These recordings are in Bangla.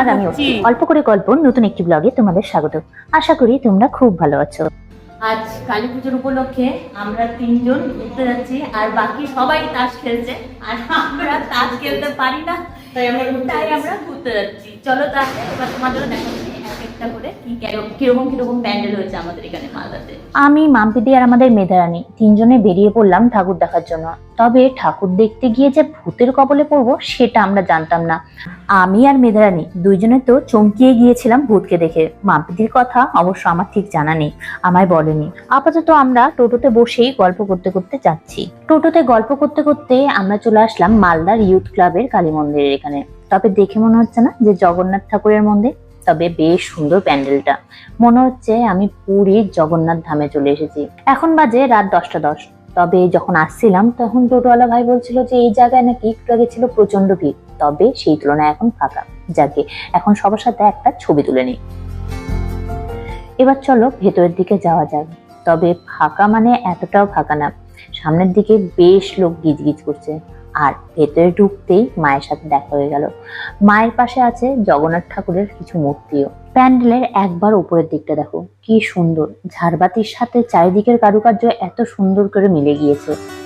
আর আমি। অল্প করে গল্প নতুন একটি ব্লগে তোমাদের স্বাগত। আশা করি তোমরা খুব ভালো আছো। আজ কালী পুজোর উপলক্ষে আমরা তিনজন ঘুরতে যাচ্ছি আর বাকি সবাই তাস খেলছে আর আমরা তাস খেলতে পারি না। তাই আমরা তাই আমরা ঘুরতে যাচ্ছি। চলো তাহলে এবার তোমাদেরও দেখাচ্ছি। আমি মাম্পিদি আর আমাদের মেধারানী তিনজনে বেরিয়ে পড়লাম ঠাকুর দেখার জন্য। তবে ঠাকুর দেখতে গিয়ে যে ভূতের কবলে পড়ব, সেটা আমরা জানতাম না। আমি আর মেধারানী দুইজনে তো চমকিয়ে গিয়েছিলাম ভূতকে দেখে। মাম্পিদির কথা অবশ্য আমার ঠিক জানা নেই, আমায় বলেনি। আপাতত আমরা টোটোতে বসেই গল্প করতে করতে যাচ্ছি। টোটোতে গল্প করতে করতে আমরা চলে আসলাম মালদার ইউথ ক্লাবের কালী মন্দিরের এখানে। তবে দেখে মনে হচ্ছে না যে জগন্নাথ ঠাকুরের মন্দির। তবে বেশ সুন্দর প্যান্ডেলটা। মনে হচ্ছে আমি পুরীর জগন্নাথ ধামে চলে এসেছি। এখন বাজে রাত দশটা দশ। তবে যখন আসছিলাম, তখন টোটোওয়ালা ভাই বলছিল যে, এই জায়গায় নাকি একটু আগে ছিল প্রচণ্ড ভিড়। তবে সেই তুলনায় এখন ফাঁকা। যাকে, এখন সবার সাথে একটা ছবি তুলে নিই। এবার চলো ভেতরের দিকে যাওয়া যাক। তবে ফাঁকা মানে এতটাও ফাঁকা না। সামনের দিকে বেশ লোক গিজগিজ করছে। আর ভেতরে ঢুকতেই মায়ের সাথে দেখা হয়ে গেল। মায়ের পাশে আছে জগন্নাথ ঠাকুরের কিছু মূর্তিও। প্যান্ডেলের একবার উপরের দিকটা দেখো, কি সুন্দর। ঝাড়বাতির সাথে চারিদিকের কারুকার্য এত সুন্দর করে মিলে গিয়েছে।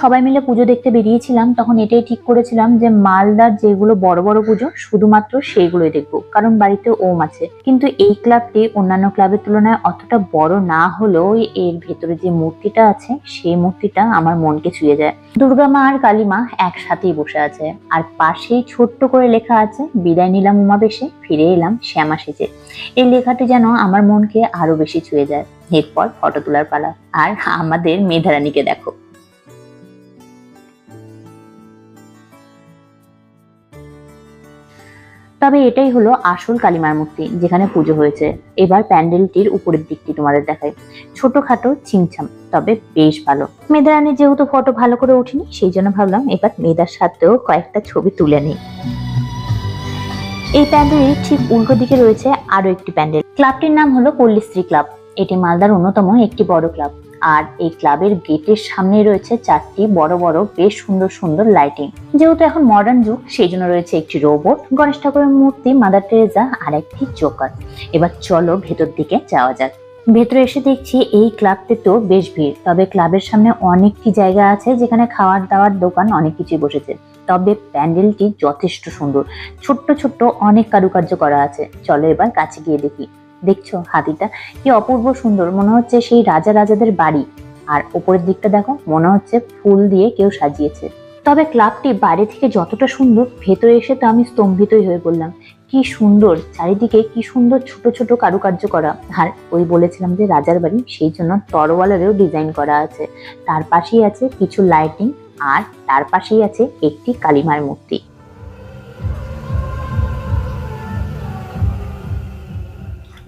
সবাই মিলে পুজো দেখতে বেরিয়েছিলাম, তখন এটাই ঠিক করেছিলাম যে মালদার যেগুলো বড় বড় পুজো, শুধুমাত্র সেইগুলোই দেখব। কারণ বাড়িতে ওম আছে। কিন্তু এই ক্লাবটি অন্যান্য ক্লাবের তুলনায় অতটা বড় না হলেও এর ভেতরে যে মূর্তিটা আছে, সেই মূর্তিটা আমার মনকে ছুঁয়ে যায়। দুর্গা মা আর কালী মা একসাথেই বসে আছে। আর পাশেই ছোট্ট করে লেখা আছে, বিদায় নিলাম উমাবেশে, ফিরে এলাম শ্যামা সেজে। এই লেখাটি যেন আমার মনকে আরও বেশি ছুঁয়ে যায়। এরপর ফটো তোলার পালা। আর আমাদের মেধারানীকে দেখো। তবে এটাই হলো আসল কালিমার মূর্তি, যেখানে পুজো হয়েছে। এবার প্যান্ডেলটির উপরের দিকটি তোমাদের দেখাই। ছোটখাটো ছিমছাম, তবে বেশ ভালো। মেধারানী যেহেতু ফটো ভালো করে ওঠেনি, সেই জন্য ভাবলাম এবার মেধার সাথেও কয়েকটা ছবি তুলে নিই। এই প্যান্ডেলের ঠিক উল্টো দিকে রয়েছে আরও একটি প্যান্ডেল। ক্লাবটির নাম হলো পল্লীশ্রী ক্লাব। এটি মালদার অন্যতম একটি বড় ক্লাব। আর এই ক্লাবের গেটের সামনে রয়েছে চারটি বড় বড় বেশ সুন্দর সুন্দর লাইটিং যেহেতু এখন মডার্ন যুগ, সেই জন্য রয়েছে একটি রোবট গণেশ ঠাকুরের মূর্তি মাদার টেরেজা আর একটি জোকার এবার চলো ভেতর দিকে যাওয়া যাক। ভেতরে এসে দেখছি এই ক্লাবতে তো বেশ ভিড়, তবে ক্লাবের সামনে অনেকটি জায়গা আছে যেখানে খাওয়ার দাওয়ার দোকান অনেক কিছুই বসেছে। তবে প্যান্ডেলটি যথেষ্ট সুন্দর, ছোট্ট ছোট্ট অনেক কারুকার্য করা আছে। চলো এবার কাছে গিয়ে দেখি। দেখছ হাতিটা? কি অপূর্ব সুন্দর, মনে হচ্ছে সেই রাজা রাজাদের বাড়ি। আর উপরের দিকটা দেখো, মনে হচ্ছে ফুল দিয়ে কেউ সাজিয়েছে। তবে ক্লাবটি বাইরে থেকে যতটা সুন্দর, ভেতরে এসে তো আমি স্তম্ভিতই হয়ে পড়লাম। কি সুন্দর, চারিদিকে কি সুন্দর ছোট ছোট কারুকার্য করা। আর ওই বলেছিলাম যে রাজার বাড়ি, সেই জন্য তরওয়ালেরও ডিজাইন করা আছে। তার পাশেই আছে কিছু লাইটিং আর তার পাশেই আছে একটি কালিমার মূর্তি।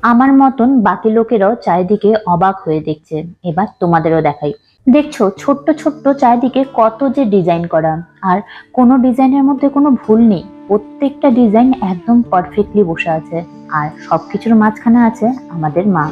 আমার মতন বাকি লোকেরাও চারিদিকে অবাক হয়ে দেখছে। এবার তোমাদেরও দেখাই। দেখছ, ছোট্ট ছোট্ট চারিদিকে কত যে ডিজাইন করা। আর কোনো ডিজাইনের মধ্যে কোনো ভুল নেই। প্রত্যেকটা ডিজাইন একদম পারফেক্টলি বসে আছে। আর সবকিছুর মাঝখানে আছে আমাদের মা।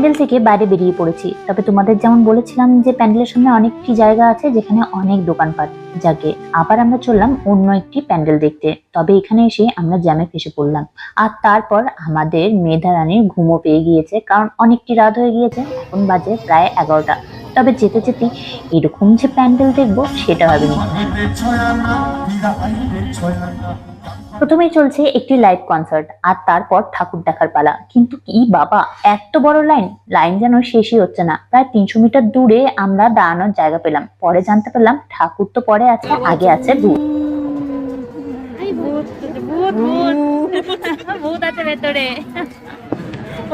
প্যান্ডেল থেকে বাইরে বেরিয়ে পড়েছি। তবে তোমাদের যেমন বলেছিলাম যে প্যান্ডেলের সামনে অনেকটি জায়গা আছে যেখানে অনেক দোকানপাট, যাকে আবার আমরা চললাম অন্য একটি প্যান্ডেল দেখতে। তবে এখানে এসে আমরা জ্যামে ফেসে পড়লাম। আর তারপর আমাদের মেধা রানীর ঘুমো পেয়ে গিয়েছে, কারণ অনেকটি রাত হয়ে গিয়েছে, এখন বাজে প্রায় এগারোটা। তবে যেতে যেতে এরকম যে প্যান্ডেল দেখব, সেটা ভাবিনি। প্রথমেই চলছে একটি লাইভ কনসার্ট আর তারপর ঠাকুর দেখার পালা। কিন্তু কি বাবা এত বড় লাইন লাইন যেন শেষই হচ্ছে না। প্রায় তিনশো মিটার দূরে আমরা দাঁড়ানোর জায়গা পেলাম। পরে জানতে পারলাম ঠাকুর তো পরে আছে আগে আছে ভূত। ভূত ভূত ভূত ভূত আছে ভেতরে।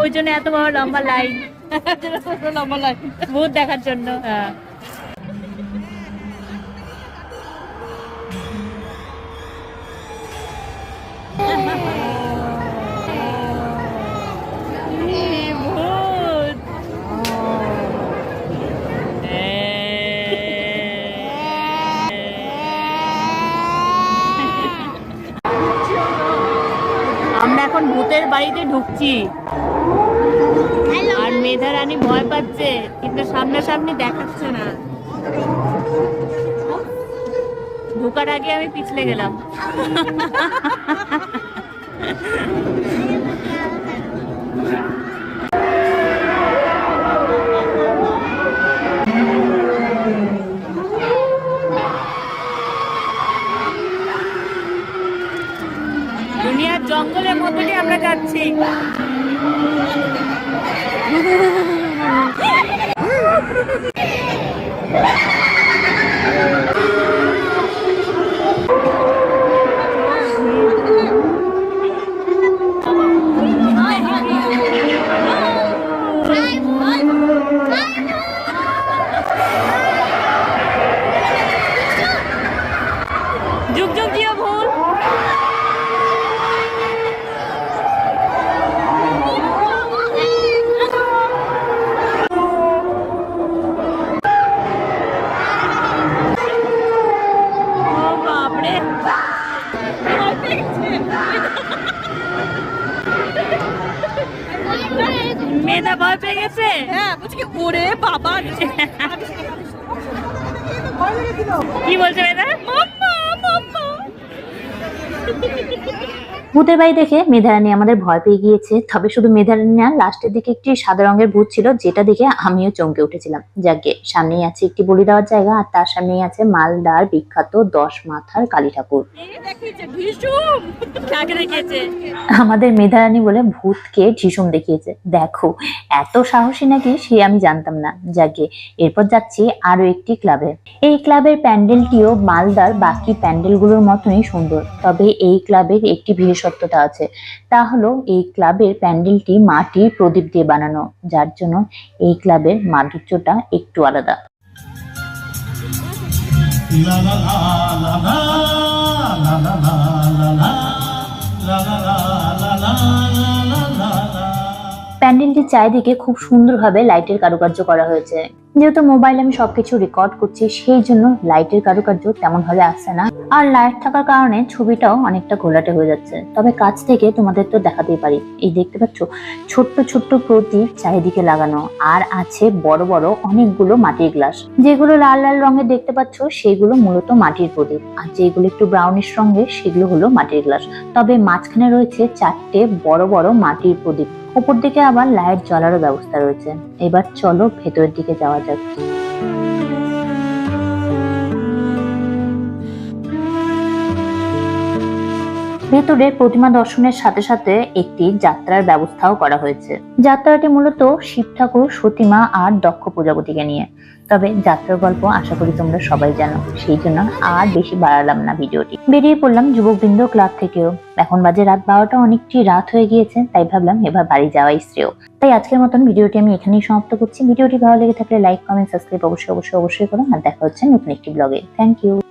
ওই জন্য এত বড় লম্বা লাইন লম্বা লাইন ভূত দেখার জন্য। হ্যাঁ। ভূতের বাড়িতে ঢুকছি। আর মেধা রানী ভয় পাচ্ছে কিন্তু সামনাসামনি দেখাচ্ছে না। ঢোকার আগে আমি পিছলে গেলাম। মেয়েটা ভয় পেয়ে গেছে? হ্যাঁ বলছি ওরে বাবা কি বলছে মেয়েটা? ভূতের বাড়ি দেখে মেধারানী আমাদের ভয় পেয়ে গিয়েছে। তবে শুধু মেধারানী না লাস্টের দিকে একটি সাদা রঙের ভূত ছিল, যেটা দেখে আমিও চমকে উঠেছিলাম। যাকে সামনেই আছে একটি বলি দেওয়ার জায়গা, আর তার সামনেই আছে মালদার বিখ্যাত দশ মাথার কালী ঠাকুর। ভীষণ আমাদের মেধারানী বলে ভূতকে ঢিসুম দেখিয়েছে। দেখো, এত সাহসী নাকি সে আমি জানতাম না। যাকে, এরপর যাচ্ছি আরও একটি ক্লাবে। এই ক্লাবের প্যান্ডেলটিও মালদার বাকি প্যান্ডেলগুলোর মতনই সুন্দর। তবে এই ক্লাবের একটি বিশেষত্বটা আছে তা হলো এই ক্লাবের প্যান্ডেলটি মাটির প্রদীপ দিয়ে বানানো যার জন্য এই ক্লাবের মাধুর্যটা একটু আলাদা প্যান্ডেলটির চারিদিকে খুব সুন্দরভাবে লাইটের কারুকার্য করা হয়েছে যেহেতু মোবাইলে আমি সবকিছু রেকর্ড করছি সেই জন্য লাইটের কারুকার্য তেমন ভাবে আসছে না আর লাইট থাকার কারণে ছবিটাও অনেকটা ঘোলাটে হয়ে যাচ্ছে। তবে কাছ থেকে তোমাদের তো দেখাতেই পারি। এই দেখতে পাচ্ছ, ছোট্ট ছোট্ট প্রদীপ চারিদিকে লাগানো আর আছে বড় বড় অনেকগুলো মাটির গ্লাস। যেগুলো লাল লাল রঙের দেখতে পাচ্ছ, সেগুলো মূলত মাটির প্রদীপ। আর যেগুলো একটু ব্রাউনিশ রঙের সেগুলো হলো মাটির গ্লাস। তবে মাঝখানে রয়েছে চারটে বড় বড় মাটির প্রদীপ। উপর দিকে আবার লাইট জ্বলারও ব্যবস্থা রয়েছে। এবার চলো ভেতরের দিকে যাওয়া যাক। ভেতরে প্রতিমা দর্শনের সাথে সাথে একটি যাত্রার ব্যবস্থাও করা হয়েছে। যাত্রাটি মূলত শিব ঠাকুর, সতীমা আর দক্ষ প্রজাপতিকে নিয়ে। তবে যাত্রার গল্প আশা করি তোমরা সবাই জানো। সেই জন্য আর বেশি বাড়ালাম না ভিডিওটি। বেরিয়ে পড়লাম যুবকবৃন্দ ক্লাব থেকেও। এখন বাজে রাত বারোটা, অনেকটি রাত হয়ে গিয়েছে, তাই ভাবলাম এবার বাড়ি যাওয়াই শ্রেয়। তাই আজকের মতন ভিডিওটি আমি এখানেই সমাপ্ত করছি। ভিডিওটি ভালো লেগে থাকলে লাইক, কমেন্ট, সাবস্ক্রাইব অবশ্যই অবশ্যই অবশ্যই করুন। আর দেখা হচ্ছে নতুন একটি ব্লগে। Thank you.